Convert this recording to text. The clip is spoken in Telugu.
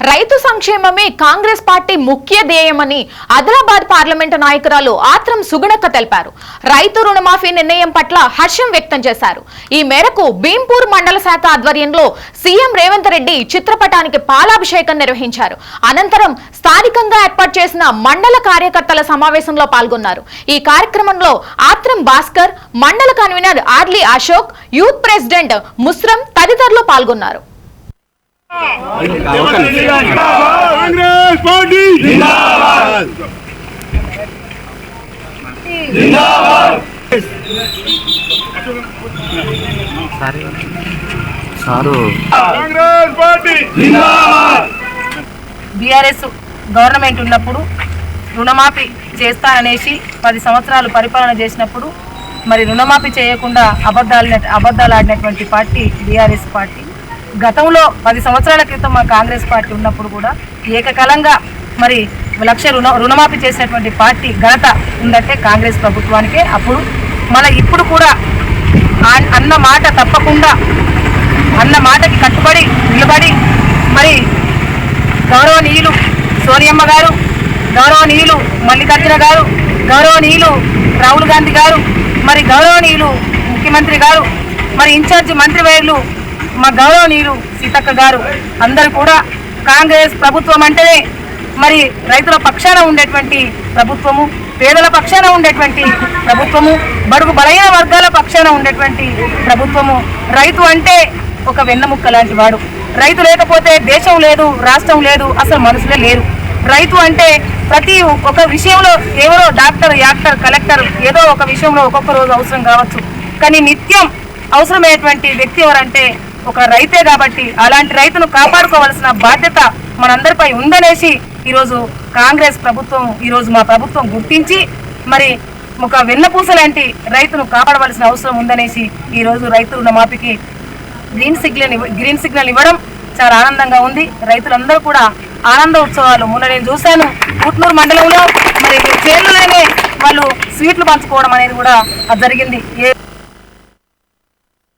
రైతు సంక్షేమమే కాంగ్రెస్ పార్టీ ముఖ్య ధ్యేయమని ఆదిలాబాద్ పార్లమెంటు నాయకురాలు ఆత్రం సుగుణక్క తెలిపారు. రైతు రుణమాఫీ నిర్ణయం పట్ల హర్షం వ్యక్తం చేశారు. ఈ మేరకు భీంపూర్ మండల శాఖ ఆధ్వర్యంలో సీఎం రేవంత్ రెడ్డి చిత్రపటానికి పాలాభిషేకం నిర్వహించారు. అనంతరం స్థానికంగా ఏర్పాటు చేసిన మండల కార్యకర్తల సమావేశంలో పాల్గొన్నారు. ఈ కార్యక్రమంలో ఆత్రం భాస్కర్ మండల convener Arli Ashok youth president Musram తదితరులు పాల్గొన్నారు. కాంగ్రెస్ పార్టీ జిందాబాద్ సారు కాంగ్రెస్ పార్టీ జిందాబాద్ బీఆర్ఎస్ గవర్నమెంట్ ఉన్నప్పుడు రుణమాఫీ చేస్తా అనేసి పది సంవత్సరాలు పరిపాలన చేసినప్పుడు మరి రుణమాఫీ చేయకుండా అబద్ధాలు అబద్ధాలు ఆడినటువంటి పార్టీ బీఆర్ఎస్ పార్టీ. గతంలో పది సంవత్సరాల క్రితం మా కాంగ్రెస్ పార్టీ ఉన్నప్పుడు కూడా ఏకకాలంగా మరి లక్ష రుణ రుణమాఫీ చేసినటువంటి పార్టీ ఘనత ఉందంటే కాంగ్రెస్ ప్రభుత్వానికే. అప్పుడు మన ఇప్పుడు కూడా అన్న మాట తప్పకుండా అన్న మాటకి కట్టుబడి నిలబడి మరి గౌరవనీయులు సోనియమ్మ గారు గౌరవనీయులు మల్లికార్జున గారు గౌరవనీయులు రాహుల్ గాంధీ గారు మరి గౌరవనీయులు ముఖ్యమంత్రి గారు మరి ఇన్ఛార్జి మంత్రివర్యులు మా గౌరవనీయులు సీతక్క గారు అందరూ కూడా కాంగ్రెస్ ప్రభుత్వం అంటేనే మరి రైతుల పక్షాన ఉండేటువంటి ప్రభుత్వము పేదల పక్షాన ఉండేటువంటి ప్రభుత్వము బడుగు బలైన వర్గాల పక్షాన ఉండేటువంటి ప్రభుత్వము. రైతు అంటే ఒక వెన్నముక్క లాంటి వాడు. రైతు లేకపోతే దేశం లేదు రాష్ట్రం లేదు అసలు మనుషులే లేరు. రైతు అంటే ప్రతి ఒక విషయంలో ఎవరో డాక్టర్ యాక్టర్ కలెక్టర్ ఏదో ఒక విషయంలో ఒక్కొక్క రోజు అవసరం కావచ్చు. కానీ నిత్యం అవసరమైనటువంటి వ్యక్తి ఎవరంటే ఒక రైతే కాబట్టి అలాంటి రైతును కాపాడుకోవాల్సిన బాధ్యత మనందరిపై ఉందనేసి ఈరోజు కాంగ్రెస్ ప్రభుత్వం ఈరోజు మా ప్రభుత్వం గుర్తించి మరి ఒక వెన్నపూస లాంటి రైతును కాపాడవలసిన అవసరం ఉందనేసి ఈరోజు రైతు రుణమాఫీకి గ్రీన్ సిగ్నల్ గ్రీన్ సిగ్నల్ ఇవ్వడం చాలా ఆనందంగా ఉంది. రైతులందరూ కూడా ఆనంద ఉత్సవాలు మొన్న నేను చూశాను. పుట్నూరు మండలంలో మరి చేనులోనే వాళ్ళు స్వీట్లు పంచుకోవడం అనేది కూడా అది జరిగింది. ఏ